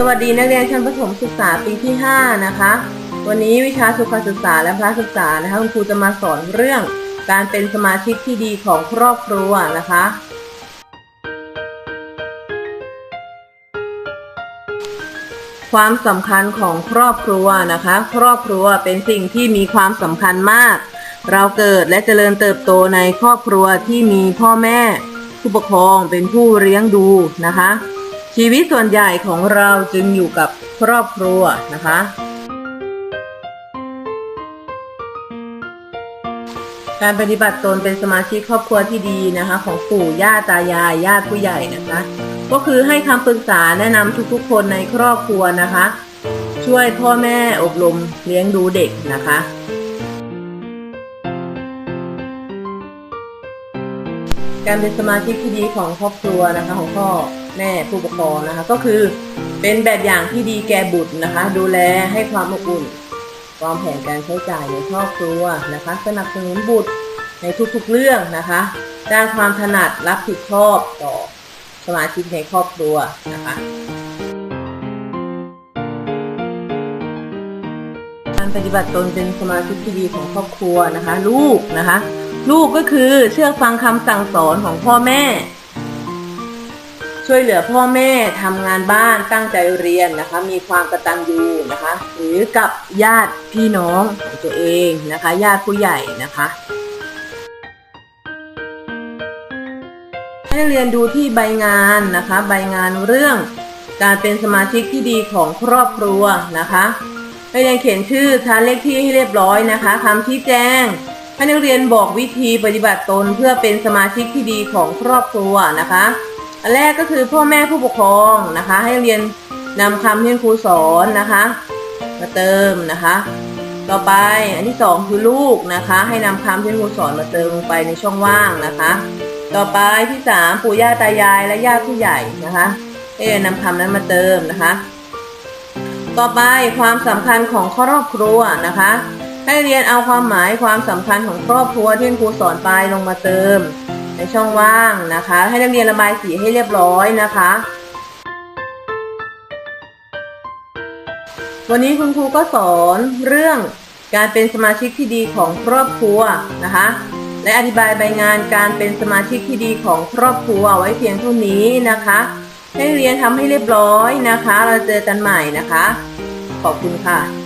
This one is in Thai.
สวัสดีนักเรียนชั้นประถมศึกษาปีที่ 5 นะคะ วันนี้วิชาสุขศึกษาและพระศึกษานะคะคุณครูจะมาสอนเรื่องการเป็นสมาชิกที่ดีของครอบครัวนะคะ ความสำคัญของครอบครัวนะคะ ครอบครัวเป็นสิ่งที่มีความสำคัญมาก เราเกิดและเจริญเติบโตในครอบครัวที่มีพ่อแม่ ผู้ปกครองเป็นผู้เลี้ยงดูนะคะ ชีวิตส่วนใหญ่ของเราจึงอยู่กับครอบครัวนะคะ การปฏิบัติตนเป็นสมาชิกครอบครัวที่ดีนะคะ ของปู่ย่าตายายญาติผู้ใหญ่นะคะ ก็คือให้คำปรึกษาแนะนำทุกๆ คนในครอบครัวนะคะ ช่วยพ่อแม่อบรมเลี้ยงดูเด็กนะคะ การเป็นสมาชิกที่ดีของครอบครัวนะคะ ของพ่อแม่ผู้ปกครองนะคะ ก็คือเป็นแบบอย่างที่ดีแก่บุตรนะคะ ดูแลให้ความอบอุ่นวางแผนการใช้จ่ายในครอบครัวนะคะ สนับสนุนบุตรในทุกๆเรื่องนะคะด้านความถนัดรับผิดชอบต่อสมาชิกในครอบครัวนะคะการปฏิบัติตนเป็นสมาชิกที่ดีของครอบครัวนะคะ ลูกนะคะ ลูกก็คือเชื่อฟังคำสั่งสอนของพ่อแม่ ช่วยเหลือพ่อแม่ทำงานบ้านตั้งใจเรียนนะคะ มีความกระตัญญูนะคะ หรือกับญาติพี่น้องของตัวเองนะคะ ญาติผู้ใหญ่นะคะให้เรียนดูที่ใบงานนะคะ ใบงานเรื่องการเป็นสมาชิกที่ดีของครอบครัวนะคะให้เรียนเขียนชื่อทานเลขที่ให้เรียบร้อยนะคะคำชี้แจง ให้นักเรียนบอกวิธีปฏิบัติตนเพื่อเป็นสมาชิกที่ดีของครอบครัวนะคะ อันแรกก็คือพ่อแม่ผู้ปกครองนะคะ ให้เรียนนำคำที่ครูสอนนะคะ มาเติมนะคะ ต่อไปอันที่สองคือลูกนะคะ ให้นำคำที่ครูสอนมาเติมลงไปในช่องว่างนะคะ ต่อไปที่สามปู่ย่าตายายและญาติผู้ใหญ่นะคะให้นนำคำนั้นมาเติมนะคะ ต่อไปความสำคัญของครอบครัวนะคะ ให้เรียนเอาความหมายความสำคัญของครอบครัวที่คุณครูสอนไปลงมาเติม ในช่องว่างนะคะ ให้นักเรียนระบายสีให้เรียบร้อยนะคะ วันนี้คุณครูก็สอนเรื่องการเป็นสมาชิกที่ดีของครอบครัวนะคะ และอธิบายใบงานการเป็นสมาชิกที่ดีของครอบครัวไว้เพียงเท่านี้นะคะ ให้เรียนทำให้เรียบร้อยนะคะ เราเจอกันใหม่นะคะ ขอบคุณค่ะ